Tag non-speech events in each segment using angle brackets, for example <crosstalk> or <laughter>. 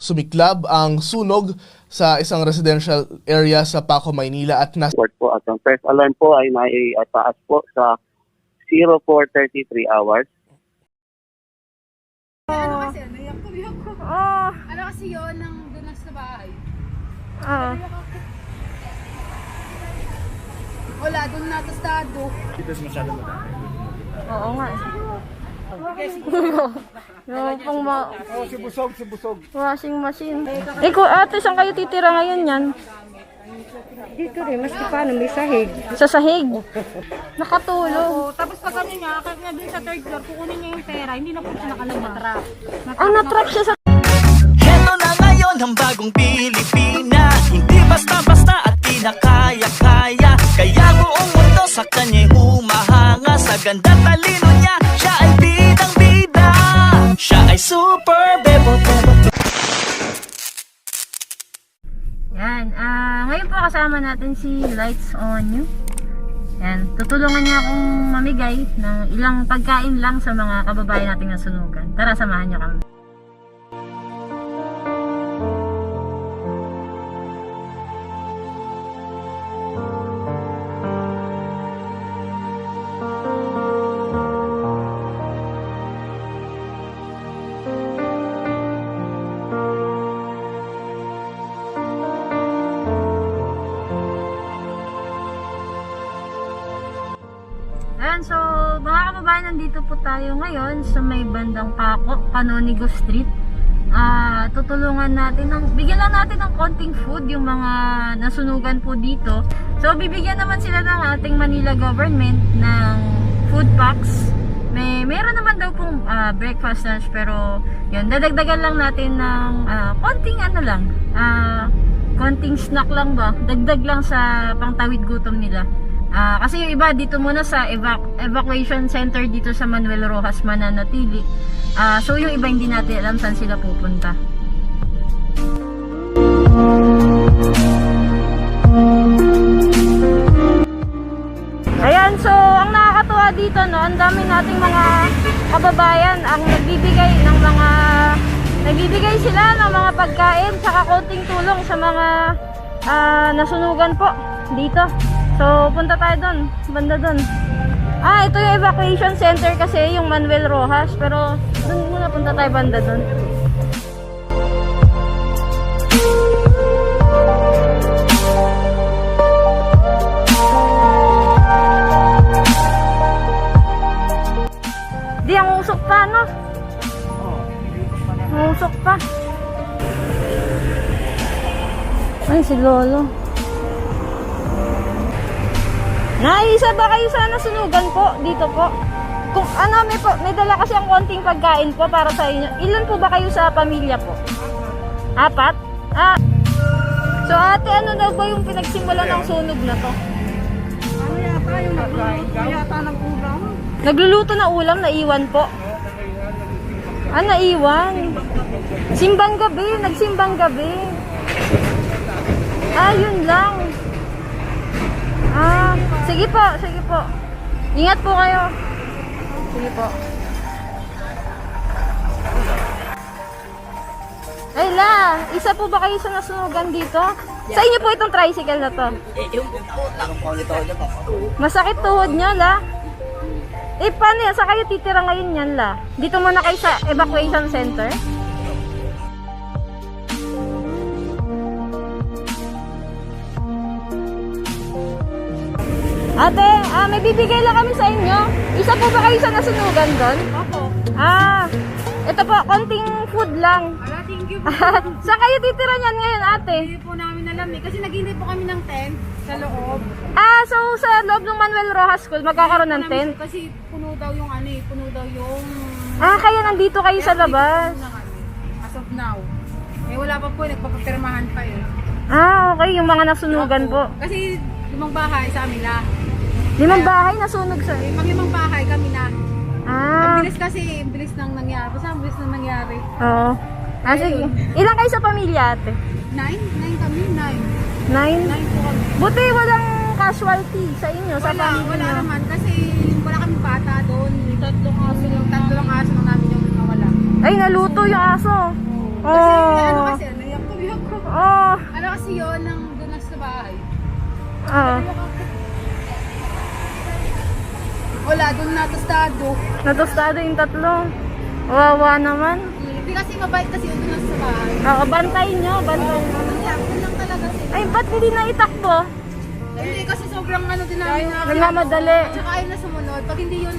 sumiklab ang sunog sa isang residential area sa Paco, Maynila at nas report po at ang first alarm po ay naitaas po sa 0433 hours. Ano kasi, naiyak ko, iyak ko. Oh, Ano kasi yun, nang doon na sa bahay. ah. Naiyak ako. Wala, doon na tostado. Oo nga. Yung pang ma- Oh, si Busog, si Busog. washing machine. Eh, kung ate, saan kayo titira ngayon yan? Dito rin, maski paano, may sahig. Sa sahig. Nakatulog. Oh, tapos pag ano niya, kahit nga dun sa third floor, kukunin niya yung pera, hindi na po siya nakalabas. Ah, natrap siya sa... Heto na ngayon ang bagong Pilipinas Hindi basta-basta at kinakaya-kaya Kaya buong mundo sa kanya'y humahanga Sa ganda talino Siya ay super bebo Yan. Ah, ngayon po kasama natin si Lights on You. Yan. Tutulungan niya akong mamigay ng ilang pagkain lang sa mga kababayan nating nasunugan. Tara, samahan niyo kami. Nandito po tayo ngayon sa may bandang Paco, Canonigo Street. Ah, tutulungan natin ng bigyan lang natin ng konting food yung mga nasunugan po dito. So bibigyan naman sila ng ating Manila government ng food packs. May meron naman daw pong ah, breakfast lunch pero yun dadagdagan lang natin ng ah, konting ano lang. Ah, konting snack lang ba? Dagdag lang sa pangtawid gutom nila. Ah, kasi yung iba dito muna sa evac- evacuation center dito sa Manuel Rojas mananatili. Ah, so yung iba hindi natin alam saan sila pupunta. Ayan, so ang nakakatuwa dito no, ang dami nating mga kababayan ang nagbibigay ng mga nagbibigay sila ng mga pagkain saka konting tulong sa mga ah, nasunugan po dito. So punta tayo doon, banda doon. Ah, ito yung evacuation center kasi yung Manuel Rojas pero doon muna punta tayo banda doon. Di, ang usok pa, no? Ang usok pa. Ay, si Lolo. Naisa ba kayo sana sunugan po dito po? Kung ano, may, po, may dala kasi ang konting pagkain po para sa inyo. Ilan po ba kayo sa pamilya po? Apat? Ah. So ate, ano daw ba yung pinagsimula ng sunog na to? Ano yata yung nagluluto yata ng ulam? Nagluluto na ulam, naiwan po. Ah, naiwan. Simbang gabi, nagsimbang gabi. Ah, yun lang. Ah, sige po, sige po. Ingat po kayo. Sige po. Ay la, isa po ba kayo sa nasunugan dito? Sa inyo po itong tricycle na to. Masakit tuhod niya la. Eh, paano yan? Saan kayo titira ngayon yan, la? Dito muna kayo sa evacuation center? Ate, ah, may bibigay lang kami sa inyo. Isa po ba kayo sa nasunugan doon? Opo. Ah, ito po, konting food lang. Ala, thank you po. <laughs> Saan kayo titira niyan ngayon, ate? Hindi po namin alam eh. Kasi naghihintay po kami ng tent sa loob. Ah, so sa loob ng Manuel Rojas School, magkakaroon ng tent? Kasi puno daw yung ano eh. Puno daw yung... Ah, kaya nandito kayo sa labas. Puno na kami. As of now. Eh wala pa po. eh. Nagpapapirmahan pa eh. Ah, okay, yung mga nasunugan po. Kasi limang bahay sa amin na. Limang bahay nasunog sa... Eh, pag limang bahay kami na. Ah, Ang bilis kasi, ang bilis nang nangyari. Basta ang bilis nang nangyari. oo. Ah, sige. Ilan kayo sa pamilya, ate? Nine? Nine kami? Nine. Nine? Nine po kami. Buti walang casualty sa inyo, sa Wala, pamilya wala niyo. naman. Kasi wala kami bata doon. Tatlong aso lang. Tatlong aso lang namin yung nawala. Ay, naluto yung aso. Kasi ano Oh. kasi Wala, doon natastado. Natostado yung tatlo. Wawa naman. Hindi kasi mabait kasi yung doon sa bahay. Oo, bantayin nyo, bantayin nyo. Lang talaga sila. Ay, ba't hindi na itakbo? Hindi kasi sobrang ano din namin na. Nagmamadali. Tsaka ayaw na sumunod. Pag hindi yun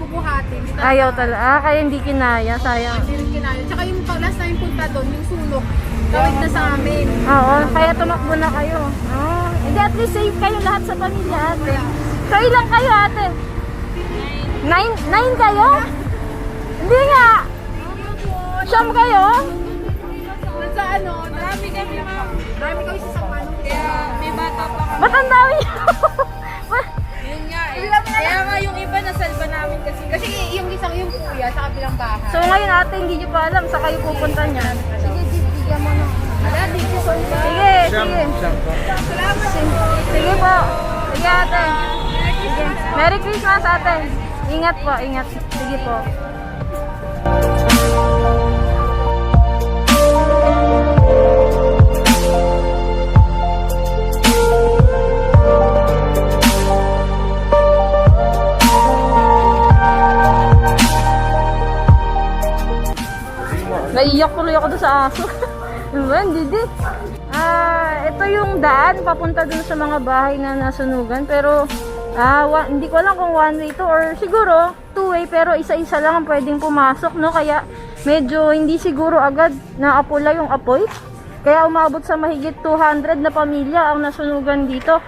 bubuhatin. Ayaw talaga. Ah, kaya hindi kinaya. Sayang. Hindi rin kinayo. Tsaka yung pag last namin punta doon, yung sulok. Tawid na sa amin. Oo, kaya tumakbo na kayo. Oo. Hindi, at least safe kayo lahat sa pamilya, ate. So, ilang kayo, ate? Nine? Nine kayo? Hindi nga. Siyam kayo? Sa ano, marami kami ma'am. Marami kami sa Samanong. Kaya may bata pa kami. Ba't ang dami nyo? <laughs> Yun nga eh. Kaya nga yung iba nasalba namin kasi. Kasi yung isang yung kuya sa kabilang bahay. so, ngayon, ate, hindi nyo pa alam sa kayo pupunta niyan. Sige, bigyan mo na. Wala, di ko sa Sige, sige. Sige po. Sige, ate. Merry Christmas, ate. Ingat po, ingat. Sige po. Naiyak tuloy ako doon sa aso. <laughs> Diba, hindi di. Ah, ito yung daan papunta dun sa mga bahay na nasunugan. Pero, ah, wa- hindi ko alam kung one way to or siguro two way pero isa-isa lang ang pwedeng pumasok, no? Kaya medyo hindi siguro agad naapula yung apoy. Kaya umabot sa mahigit 200 na pamilya ang nasunugan dito.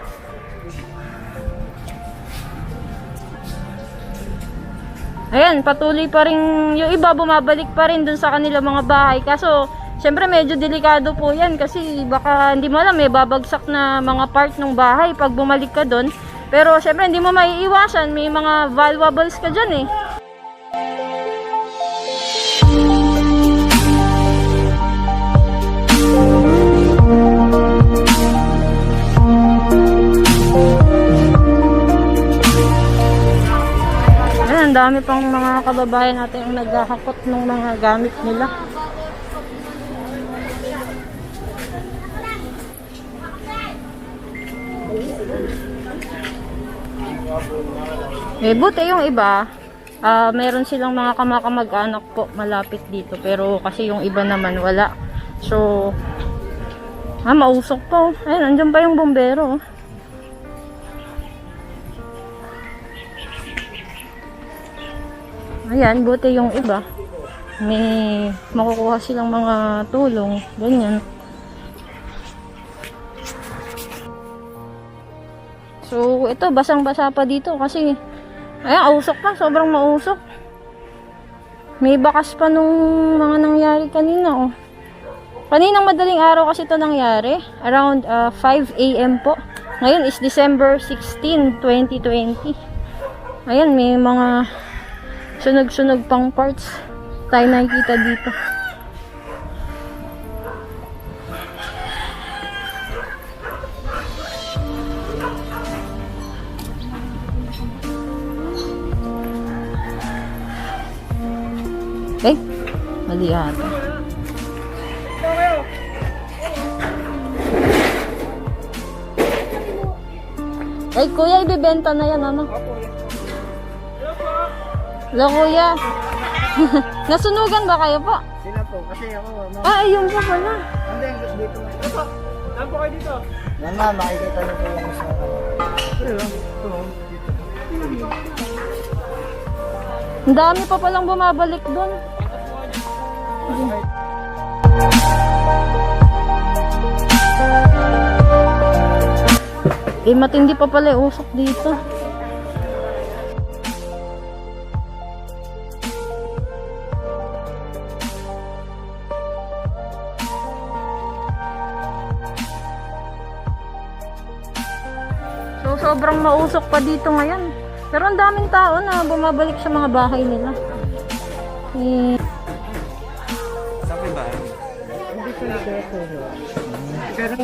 Ayan, patuloy pa rin yung iba bumabalik pa rin dun sa kanila mga bahay. Kaso, syempre medyo delikado po yan kasi baka hindi mo alam, may babagsak na mga part ng bahay pag bumalik ka dun. Pero syempre hindi mo maiiwasan, may mga valuables ka dyan eh. Ayan, dami pang mga kababayan natin ang naghahakot ng mga gamit nila. Eh, buti yung iba, ah meron silang mga kamakamag-anak po malapit dito. Pero kasi yung iba naman wala. So, ah, mausok po. Ayun, andyan pa yung bombero. oh. Ayan, buti yung iba. May makukuha silang mga tulong. Ganyan. So, ito, basang-basa pa dito kasi, ayan, ausok pa. Sobrang mausok. May bakas pa nung mga nangyari kanina, oh. Kaninang madaling araw kasi ito nangyari. Around ah, 5 a.m. po. Ngayon is December 16, 2020. Ayan, may mga sunog-sunog pang parts tayo nakikita dito. Eh, mali ata. Ay, kuya, ibibenta na yan, ano? Hello, kuya. <laughs> Nasunugan ba kayo po? Sila po, kasi ako, ma'am. Ah, ayun po pala. Hindi, dito na. Ito po, saan po kayo dito? Mama, makikita niyo po yung sa... Ang dami pa palang bumabalik doon. Eh, matindi pa pala yung usok dito. So, sobrang mausok pa dito ngayon. Pero ang daming tao na bumabalik sa mga bahay nila. Eh,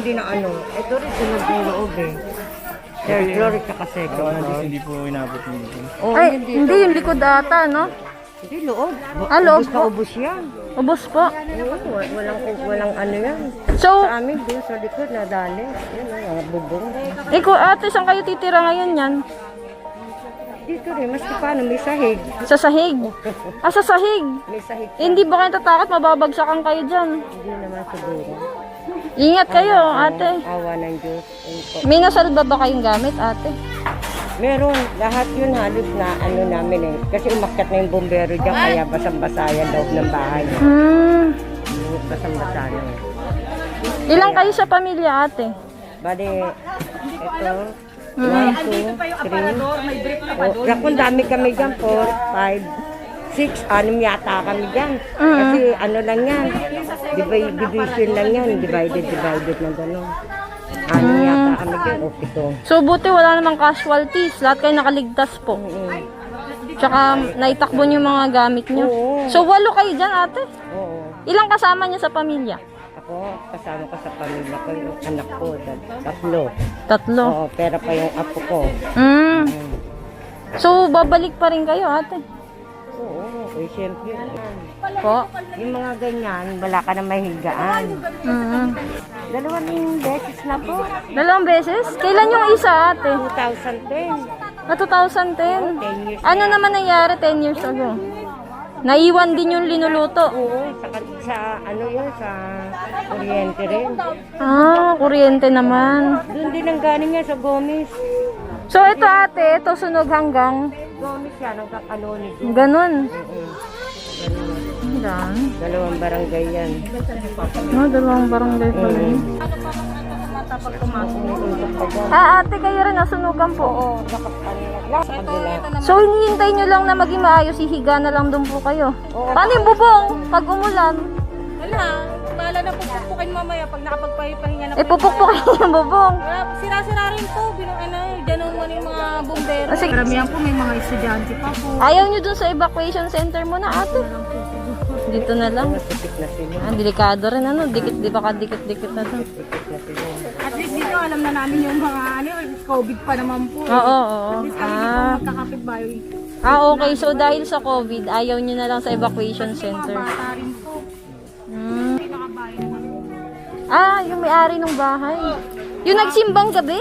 hindi na ano, ito rin sila yung loob eh. Third floor at saka second floor. Hindi po inabot dito. Oh, ay, hindi. hindi yung likod ata, no? Hindi, loob. Ah, loob Ubus po. ubus yan. Ubos po. Oo, wa- walang, walang ano yan. So, Sa amin, doon sa likod, nadali. Yun, ang mga bubong. ikaw ate, saan kayo titira ngayon yan? Dito rin, maski paano, may sahig. Sa sahig. Ah, sa sahig. May sahig. Hindi ba kayo tatakot? Mababagsakan kayo dyan. Hindi naman siguro. Ingat kayo, ate. Awa ng Diyos. Ayun po. May nasalba ba kayong gamit, ate? Meron, lahat yun halos na ano namin eh. Kasi umakyat na yung bombero dyan, kaya basang-basa yan loob ng bahay. Hmm. Basang-basa na eh. Ilang kayo sa pamilya, ate? Bali, ito, one, two, three. Oh, Rakon dami kami dyan, four, five, six, anim yata kami dyan. Kasi ano lang yan, divide, division lang yan, divided, divided na gano'n. Anim yata kami dyan, o pito. So, buti wala namang casualties. Lahat kayo nakaligtas po. Tsaka, naitakbo niyo mga gamit niyo. Oo. So, walo kayo dyan, ate? Oo. Ilang kasama niyo sa pamilya? Ako, kasama ko sa pamilya ko, yung anak ko, tat- tatlo. Tatlo. Oo, pera pa yung apo ko. Mm. So, babalik pa rin kayo, ate? Oo, eh, siyempre. Po? Yung mga ganyan, wala ka na mahigaan. Mm. Dalawang beses na po. Dalawang beses? Kailan yung isa, ate? 2010. Na 2010. 10 years Ano naman nangyari 10 years ago? Naiwan din yung linuluto. Oo, sa, sa ano yun, sa kuryente rin. Ah, kuryente naman. Doon din ang galing niya sa Gomez. So, ito ate, ito sunog hanggang Gomez yan, ang kakalonig. ganun. Oo. Ang dami. Dalawang barangay yan. No, dalawang barangay pa rin. Ah, ate, kayo rin nasunugan po. Oo, nakapagpapalala. So, hinihintay nyo lang na maging maayos, hihiga na lang doon po kayo. Paano yung bubong pag umulan? Wala. Bahala na po pupukin mamaya pag nakapagpahinga na Eh, pupukpukin yung bubong. Wala, Sira-sira rin po. Binong ano, ganun mo yung mga bumbero. Kasi Karamihan po may mga estudyante pa po. ayaw nyo dun sa evacuation center mo na, ate. Dito na lang. Na sila. Ah, delikado rin, ano? Dikit, di ba ka dikit-dikit na na sila. At least dito alam na namin yung mga ano, COVID pa naman po. Oo, oo. At least kami Ah. dito magkakapit-bayo. ah, okay. So, dahil sa COVID, ayaw nyo na lang sa evacuation center. Bata rin po. Ah, yung may-ari ng bahay. Yung nagsimbang gabi?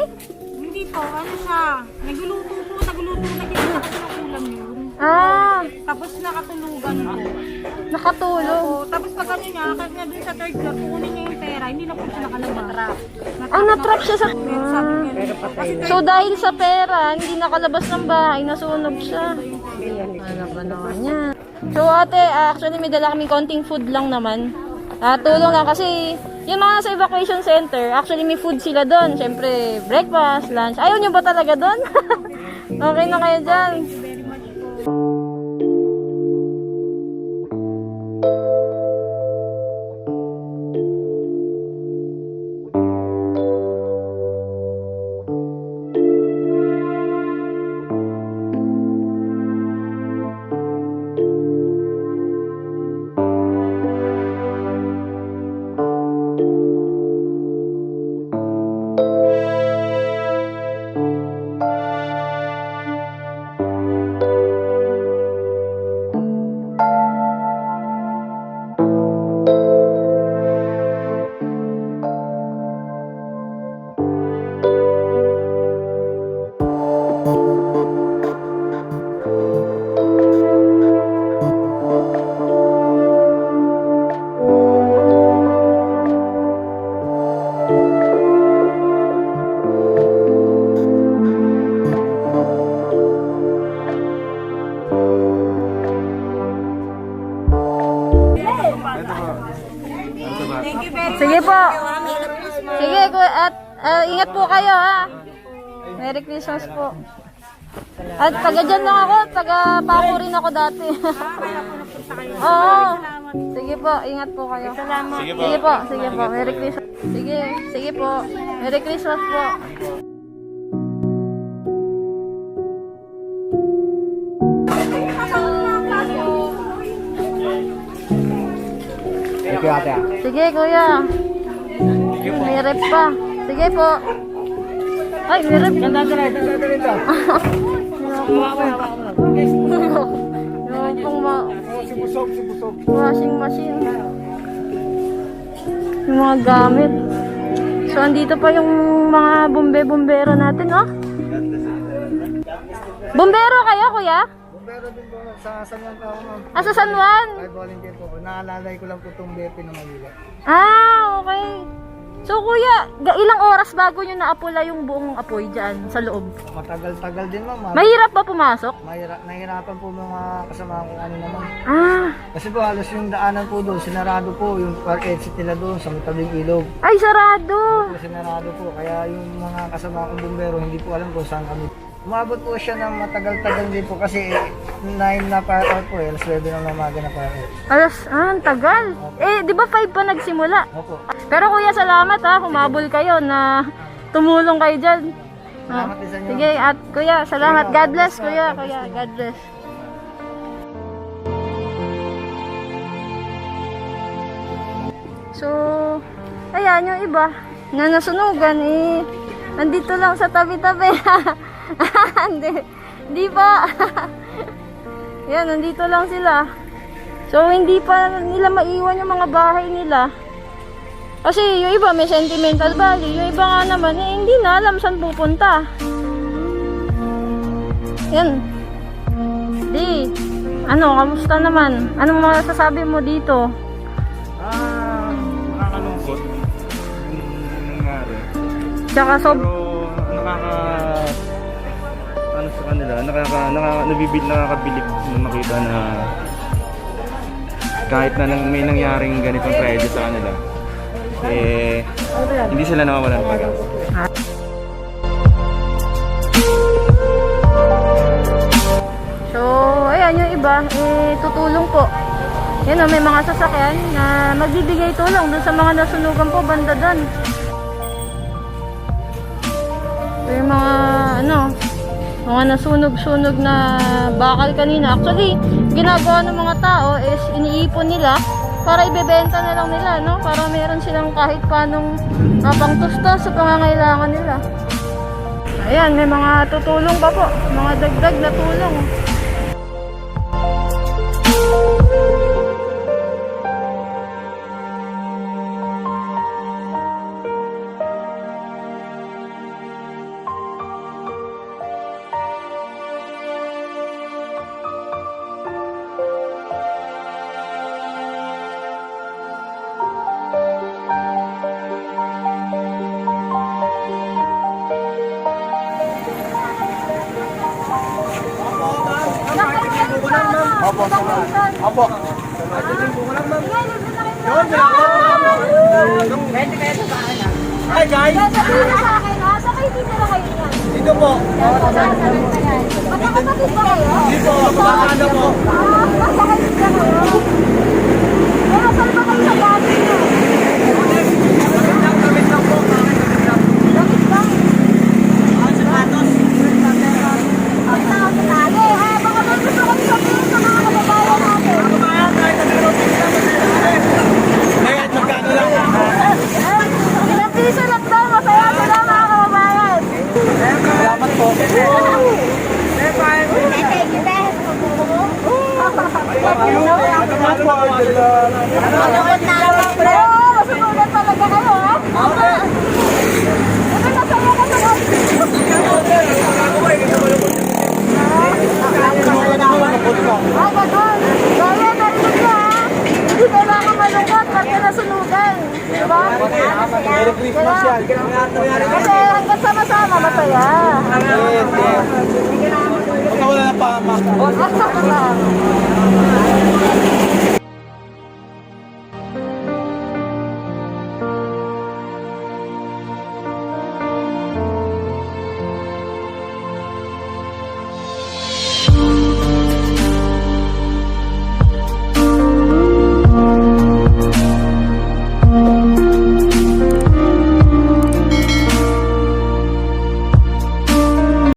Hindi po, ano siya, nagluluto po, nagluluto na kasi ng ulam yun. Ah, Tapos nakatulugan po. nakatulong. Oo, tapos pag ano niya, kahit nga dun sa third floor, kukunin niya yung pera, hindi na po siya nakalabas. Ah, natrap siya sa... Pero sabi niya, na. So, dahil sa pera, hindi nakalabas ng bahay, nasunog siya. Ano ba naman yan? So, ate, actually, may dala kaming konting food lang naman. Ah, tulong lang kasi yung mga nasa evacuation center, actually may food sila doon. Siyempre, breakfast, lunch. Ayaw nyo ba talaga doon? <laughs> okay na kayo dyan. Merry Christmas po. At taga dyan lang ako, taga Paco rin ako dati. <laughs> Oo. Sige po, ingat po kayo. Sige po. Sige po, sige po. Merry Christmas. Sige, sige po. Merry Christmas po. Sige, kuya. May rep pa. Sige po. Ay, rep. Ganda ka rin. Ganda rin to. Yung pong ma... Washing machine. Yung mga gamit. So, andito pa yung mga bombe-bombero natin, oh. Bombero kayo, kuya? Pero din po sa San Juan ako ma'am. Ah, sa San Juan? Ay volunteer po. Naalalay ko lang po itong BP ng Manila. Ah, okay. So, kuya, ga- ilang oras bago nyo naapula yung buong apoy dyan sa loob? Matagal-tagal din ma'am. Mahirap ba pumasok? Mahira, nahirapan po mga kasama ko ano naman. Ah, Kasi po halos yung daanan po doon, sinarado po yung park exit nila doon sa matabing ilog. ay, sarado. Sinarado po. Kaya yung mga kasama kong bumbero, hindi po alam kung saan kami. Umabot po siya ng matagal-tagal din po kasi 9 na out po eh. Alas 9 ng umaga na fire out. Alas, ah, ang tagal. Eh, di ba 5 pa nagsimula? Opo. Pero kuya, salamat ha. Humabol kayo na tumulong kayo dyan. Ah, Salamat din sa inyo. Sige, at kuya, salamat. God bless, kuya. Kuya, God bless. So, ayan yung iba na nasunugan eh, nandito lang sa tabi-tabi. <laughs> Hindi, hindi pa. <laughs> Yan, nandito lang sila. So, hindi pa nila maiwan yung mga bahay nila. Kasi yung iba may sentimental value, yung iba nga naman eh, hindi na alam saan pupunta. Yan. Di, ano, kamusta naman? Anong masasabi mo dito? Ah, nakakalungkot yung nangyari. Tsaka sob, Pero nakaka ano sa kanila, nakaka nakaka nabibil nakakabilib na makita na kahit na nang, may nangyaring ganitong tragedy sa kanila eh hindi sila nawawalan ng pag-asa. so, ayan yung iba, eh, tutulong po. Yan o, may mga sasakyan na magbibigay tulong dun sa mga nasunugan po banda doon. Yung mga, ano, mga nasunog-sunog na bakal kanina. Actually, ginagawa ng mga tao is iniipon nila para ibebenta na lang nila, no? Para meron silang kahit panong uh, pangtustos sa pangangailangan nila. Ayan, may mga tutulong pa po. Mga dagdag na tulong. Opo, Opo. Hi guys! Sakay dito na kayo yan. Dito po. Magkakapatid ba kayo? Dito, magkakano po. Ah, dito na kayo. Pero saan ba kayo sa dati niyo? Damit lang. Ay, nakakatali. Ah, baka may gusto kami sabihin sa mga kababayan natin. Ilang piso lang daw, masaya sila mga kababayan. Salamat po. Manood na lang. Oo, masunugan talaga kayo, ha? Ano, masaya ka sa Ah, ganun. Gaya, narinig ka, ha? Hindi kailangan malungkot pagka nasunugan. Diba? Merry Christmas yan. Kasi hanggang sama-sama, masaya. Yes, yes. Pagkawala na pa, ma. Ah,